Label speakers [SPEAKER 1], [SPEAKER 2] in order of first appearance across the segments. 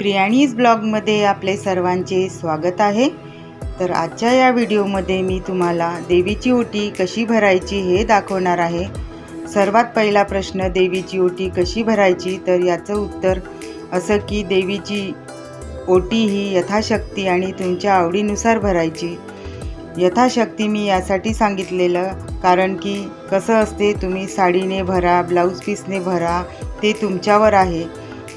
[SPEAKER 1] प्रियाणीज ब्लॉगमध्ये आपले सर्वांचे स्वागत आहे. तर आजच्या या व्हिडिओमध्ये मी तुम्हाला देवीची ओटी कशी भरायची हे दाखवणार आहे. सर्वात पहिला प्रश्न देवीची ओटी कशी भरायची? तर याचं उत्तर असं की देवीची ओटी ही यथाशक्ती आणि तुमच्या आवडीनुसार भरायची. यथाशक्ती मी यासाठी सांगितलेलं कारण की कसं असते तुम्ही साडीने भरा ब्लाऊज पीसने भरा ते तुमच्यावर आहे.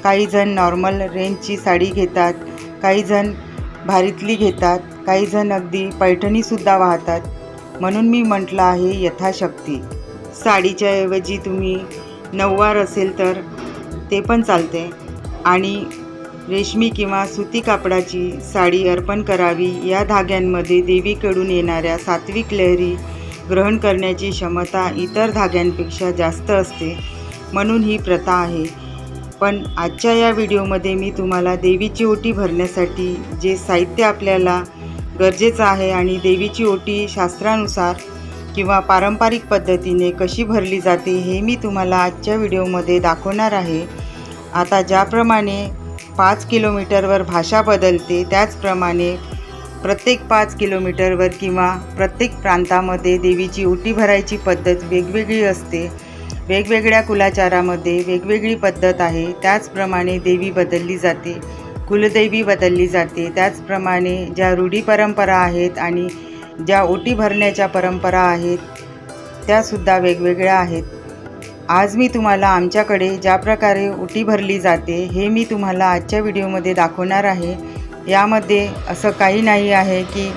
[SPEAKER 1] काही जण नॉर्मल रेंजची साडी घेतात काही जण भारीतली घेतात काही जण अगदी पैठणीसुद्धा वाहतात. म्हणून मी म्हटलं आहे यथाशक्ती. साडीच्या ऐवजी तुम्ही नऊवार असेल तर ते पण चालते. आणि रेशमी किंवा सुती कापडाची साडी अर्पण करावी या धाग्यांमध्ये देवीकडून येणाऱ्या सात्विक लहरी ग्रहण करण्याची क्षमता इतर धाग्यांपेक्षा जास्त असते. म्हणून ही प्रथा आहे. पण आजच्या या व्हिडिओमध्ये मी तुम्हाला देवीची ओटी भरण्यासाठी जे साहित्य आपल्याला गरजेचं आहे आणि देवीची ओटी शास्त्रानुसार किंवा पारंपरिक पद्धतीने कशी भरली जाते हे मी तुम्हाला आजच्या व्हिडिओमध्ये दाखवणार आहे. आता ज्याप्रमाणे पाच किलोमीटरवर भाषा बदलते त्याचप्रमाणे प्रत्येक पाच किलोमीटरवर किंवा प्रत्येक प्रांतामध्ये देवीची ओटी भरायची पद्धत वेगवेगळी असते. वेगवेगळ्या कुलाचारामध्ये वेगवेगळी पद्धत आहे. त्याचप्रमाणे देवी बदलली जाते. कुलदेवी बदलली जाते. त्याचप्रमाणे ज्या रूढी परंपरा आहेत आणि ज्या ओटी भरण्याच्या परंपरा आहेत त्यासुद्धा वेगवेगळ्या आहेत. आज मी तुम्हाला आमच्याकडे ज्या प्रकारे ओटी भरली जाते हे मी तुम्हाला आजच्या व्हिडिओमध्ये दाखवणार आहे. यामध्ये असं काही नाही आहे की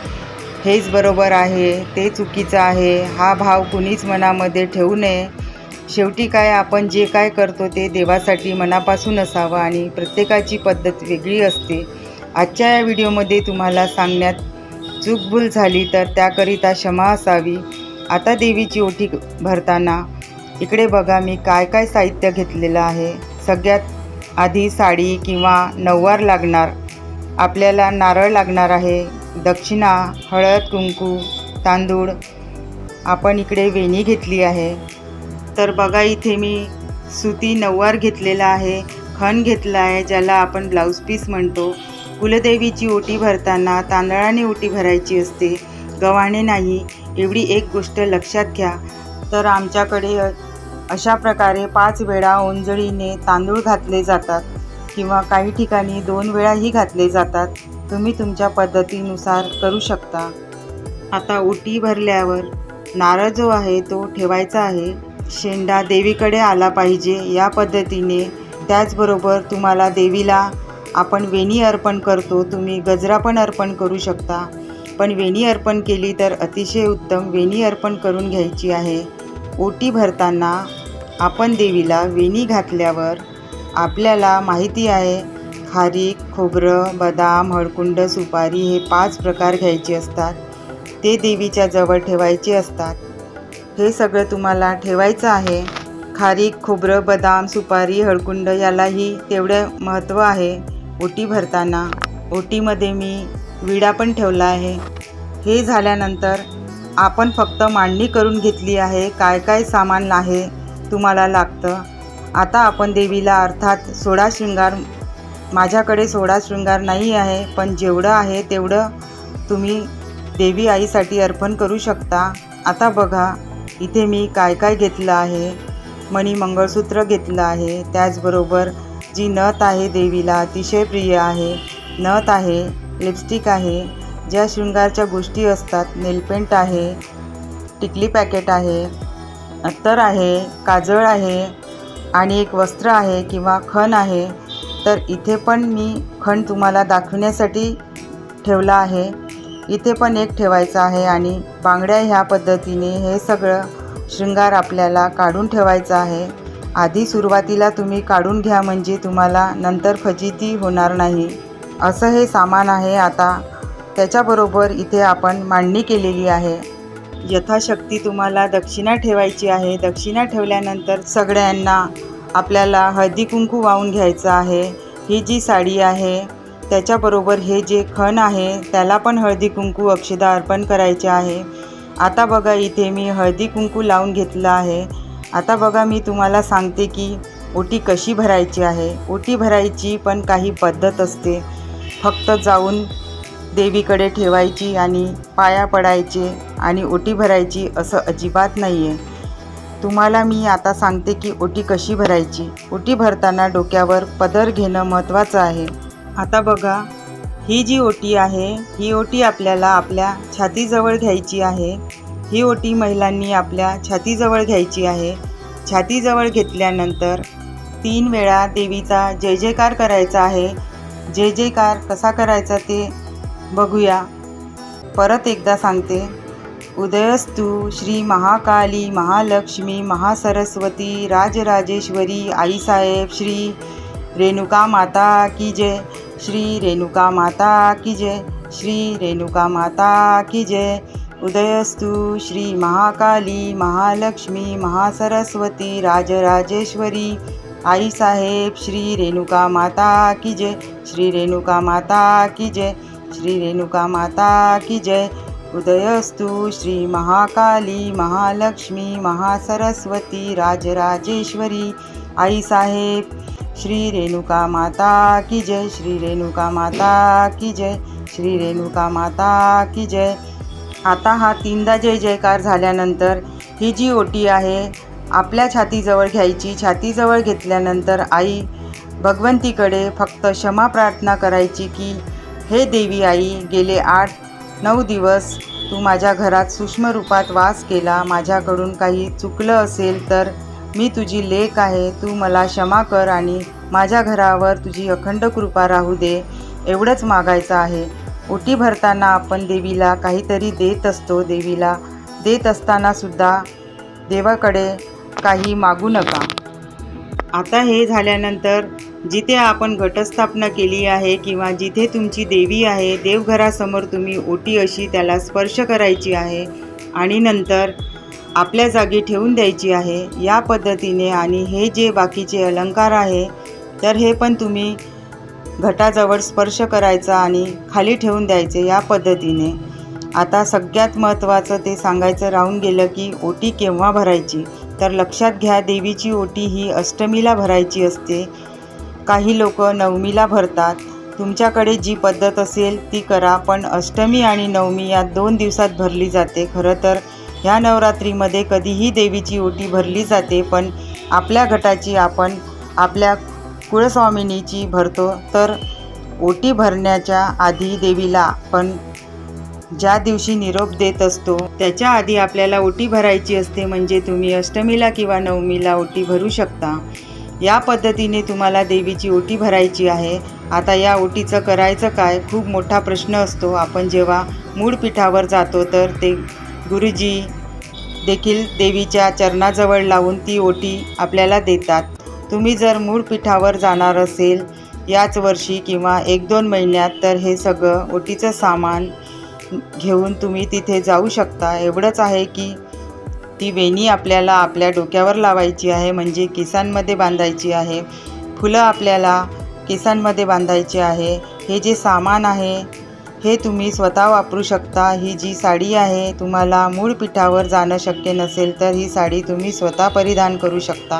[SPEAKER 1] हेच बरोबर आहे ते चुकीचं आहे हा भाव कुणीच मनामध्ये ठेवू नये. शेवटी काय आपण जे काय करतो ते देवासाठी मनापासून असावं आणि प्रत्येकाची पद्धत वेगळी असते. आजच्या या व्हिडिओमध्ये तुम्हाला सांगण्यात चूकभूल झाली तर त्याकरिता क्षमा असावी. आता देवीची ओटी भरताना इकडे बघा मी काय काय साहित्य घेतलेलं आहे. सगळ्यात आधी साडी किंवा नऊवार लागणार आपल्याला नारळ लागणार आहे दक्षिणा हळद कुंकू तांदूळ आपण इकडे वेणी घेतली आहे. तर बघा इथे मी सुती नऊवार घेतलेला आहे खण घेतला आहे ज्याला आपण ब्लाऊज पीस म्हणतो. कुलदेवीची ओटी भरताना तांदळाने ओटी भरायची असते. गव्हाणे नाही एवढी एक गोष्ट लक्षात घ्या. तर आमच्याकडे अशा प्रकारे पाच वेळा ओंजळीने तांदूळ घातले जातात किंवा काही ठिकाणी दोन वेळाही घातले जातात. तुम्ही तुमच्या पद्धतीनुसार करू शकता. आता ओटी भरल्यावर नारळ जो आहे तो ठेवायचा आहे. शेंडा देवीकडे आला पाहिजे. या पद्धतीने त्याचबरोबर तुम्हाला देवीला आपण वेणी अर्पण करतो. तुम्ही गजरा पण अर्पण करू शकता. पण वेणी अर्पण केली तर अतिशय उत्तम वेणी अर्पण करून घ्यायची आहे. ओटी भरताना आपण देवीला वेणी घातल्यावर आपल्याला माहिती आहे खारीक खोबरं बदाम हळकुंड सुपारी हे पाच प्रकार घ्यायचे असतात. ते देवीच्या जवळ ठेवायचे असतात. हे सगळं तुम्हाला ठेवायचं आहे. खारीक खोबरं बदाम सुपारी हळकुंड यालाही तेवढं महत्त्व आहे ओटी भरताना. ओटीमध्ये मी विडा पण ठेवला आहे. हे झाल्यानंतर आपण फक्त मांडणी करून घेतली आहे काय काय सामान आहे तुम्हाला लागतं. आता आपण देवीला अर्थात सोळा शृंगार माझ्याकडे सोळा शृंगार नाही आहे पण जेवढं आहे तेवढं तुम्ही देवी आईसाठी अर्पण करू शकता. आता बघा इथे मी काय काय घेतलं आहे? मणी मंगळसूत्र घेतलं आहे. त्याचबरोबर जी नथ आहे देवीला अतिशय प्रिय आहे. नथ आहे लिपस्टिक आहे ज्या शृंगारच्या गोष्टी असतात नेलपेंट आहे टिकली पॅकेट आहे अत्तर आहे काजळ आहे आणि एक वस्त्र आहे किंवा खण आहे. तर इथे पण मी खण तुम्हाला दाखवण्यासाठी ठेवला आहे. इथे पण एक ठेवायचं आहे आणि बांगड्या ह्या पद्धतीने हे सगळं शृंगार आपल्याला काढून ठेवायचा आहे. आधी सुरुवातीला तुम्ही काढून घ्या म्हणजे तुम्हाला नंतर फजिती होणार नाही. असं हे सामान आहे आता. त्याच्याबरोबर इथे आपण मांडणी केलेली आहे. यथाशक्ती तुम्हाला दक्षिणा ठेवायची आहे. दक्षिणा ठेवल्यानंतर सगळ्यांना आपल्याला हळदी कुंकू वाहून घ्यायचं आहे. ही जी साडी आहे त्याच्याबरोबर हे जे खण आहे त्याला पण हळदी कुंकू अक्षदा अर्पण करायचे आहे. आता बघा इथे मी हळदी कुंकू लावून घेतलं आहे. आता बघा मी तुम्हाला सांगते की ओटी कशी भरायची आहे. ओटी भरायची पण काही पद्धत असते. फक्त जाऊन देवीकडे ठेवायची आणि पाया पडायचे आणि ओटी भरायची असं अजिबात नाही आहे तुम्हाला मी आता सांगते की ओटी कशी भरायची. ओटी भरताना डोक्यावर पदर घेणं महत्त्वाचं आहे. आता बघा ही जी ओटी आहे ही ओटी आपल्याला आपल्या छातीजवळ घ्यायची आहे. ही ओटी महिलांनी आपल्या छातीजवळ घ्यायची आहे. छातीजवळ घेतल्यानंतर तीन वेळा देवीचा जय जयकार करायचा आहे. जय जयकार कसा करायचा ते बघूया. परत एकदा सांगते. उदयस्तु श्री महाकाली महालक्ष्मी महासरस्वती राजराजेश्वरी आईसाहेब श्री रेणुका माता की जय. श्री रेणुका माता की जय. श्री रेणुका माता की जय. उदयस्तु श्री महाकाली महालक्ष्मी महासरस्वती राजराजेश्वरी. आईसाहेब श्री रेणुका माता की जय. श्री रेणुका माता की जय. श्री रेणुका माता की जय. उदयस्तु श्री महाकाली महालक्ष्मी महासरस्वती राजराजेश्वरी. आईसाहेब श्री रेणुका माता की जय श्री रेणुका माता की जय श्री रेणुका माता की जय. आता हा तीनदा जय जयकार झाल्यानंतर ही जी ओटी आहे आपल्या छातीजवळ घ्यायची छातीजवळ घेतल्यानंतर आई भगवंतीकडे फक्त क्षमा प्रार्थना करायची की हे देवी आई गेले आठ नऊ दिवस तू माझ्या घरात सूक्ष्म रूपात वास केला माझ्याकडून काही चुकलं असेल तर मी तुझी लेख आहे तू मला क्षमा कर आणि माझ्या घरावर तुझी अखंड कृपा राहू दे एवढंच मागायचं आहे. ओटी भरताना आपण देवीला काहीतरी देत असतो देवीला देत असतानासुद्धा देवाकडे काही मागू नका. आता हे झाल्यानंतर जिथे आपण घटस्थापना केली आहे किंवा जिथे तुमची देवी आहे देवघरासमोर तुम्ही ओटी अशी त्याला स्पर्श करायची आहे आणि नंतर आपल्या जागी ठेवून द्यायची आहे. या पद्धतीने आणि हे जे बाकीचे अलंकार आहे तर हे पण तुम्ही घटाजवळ स्पर्श करायचा आणि खाली ठेवून द्यायचे या पद्धतीने. आता सगळ्यात महत्त्वाचं ते सांगायचं राहून गेलं की ओटी केव्हा भरायची? तर लक्षात घ्या देवीची ओटी ही अष्टमीला भरायची असते. काही लोक नवमीला भरतात. तुमच्याकडे जी पद्धत असेल ती करा पण अष्टमी आणि नवमी या दोन दिवसात भरली जाते. खरं तर ह्या नवरात्रीमध्ये कधीही देवीची ओटी भरली जाते पण आपल्या गटाची आपण आपल्या कुळस्वामिनीची भरतो. तर ओटी भरण्याच्या आधी देवीला आपण ज्या दिवशी निरोप देत असतो त्याच्या आधी आपल्याला ओटी भरायची असते. म्हणजे तुम्ही अष्टमीला किंवा नवमीला ओटी भरू शकता. या पद्धतीने तुम्हाला देवीची ओटी भरायची आहे. आता या ओटीचं करायचं काय? खूप मोठा प्रश्न असतो. आपण जेव्हा मूळ पीठावर जातो तर ते गुरुजी देखील देवीच्या चरणाजवळ लावून ती ओटी आपल्याला देतात. तुम्ही जर मूळ पीठावर जाणार असेल याच वर्षी किंवा एक दोन महिन्यात तर हे सगळं ओटीचं सामान घेऊन तुम्ही तिथे जाऊ शकता. एवढंच आहे की ती वेणी आपल्याला आपल्या डोक्यावर लावायची आहे म्हणजे केसांमध्ये बांधायची आहे. फुलं आपल्याला केसांमध्ये बांधायची आहे. हे जे सामान आहे हे तुम्ही स्वतः वापरू शकता. ही जी साडी आहे तुम्हाला मूळ पिठावर जाणं शक्य नसेल तर ही साडी तुम्ही स्वतः परिधान करू शकता.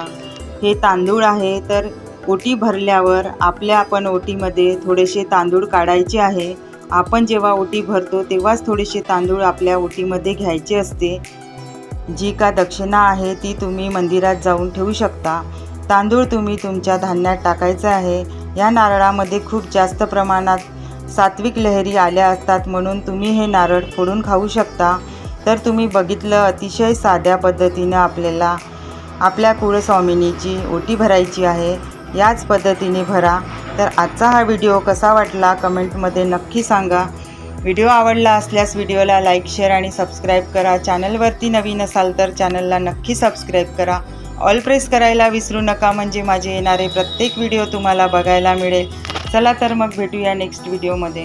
[SPEAKER 1] हे तांदूळ आहे तर ओटी भरल्यावर आपल्या आपण ओटीमध्ये थोडेसे तांदूळ काढायचे आहे. आपण जेव्हा ओटी भरतो तेव्हाच थोडेसे तांदूळ आपल्या ओटीमध्ये घ्यायचे असते. जी का दक्षिणा आहे ती तुम्ही मंदिरात जाऊन ठेवू शकता. तांदूळ तुम्ही तुमच्या धान्यात टाकायचं आहे. या नारळामध्ये खूप जास्त प्रमाणात सात्विक लहरी आल्या असतात म्हणून तुम्ही हे नारळ फोडून खाऊ शकता. तर तुम्ही बघितलं अतिशय साध्या पद्धतीनं आपल्याला आपल्या कुळस्वामिनीची ओटी भरायची आहे. याच पद्धतीने भरा. तर आजचा हा व्हिडिओ कसा वाटला कमेंटमध्ये नक्की सांगा. व्हिडिओ आवडला असल्यास व्हिडिओला लाईक शेअर आणि सबस्क्राईब करा. चॅनलवरती नवीन असाल तर चॅनलला नक्की सबस्क्राईब करा. ऑल प्रेस करायला विसरू नका म्हणजे माझे येणारे प्रत्येक व्हिडिओ तुम्हाला बघायला मिळेल. चला तर मग भेटूया नेक्स्ट व्हिडिओमध्ये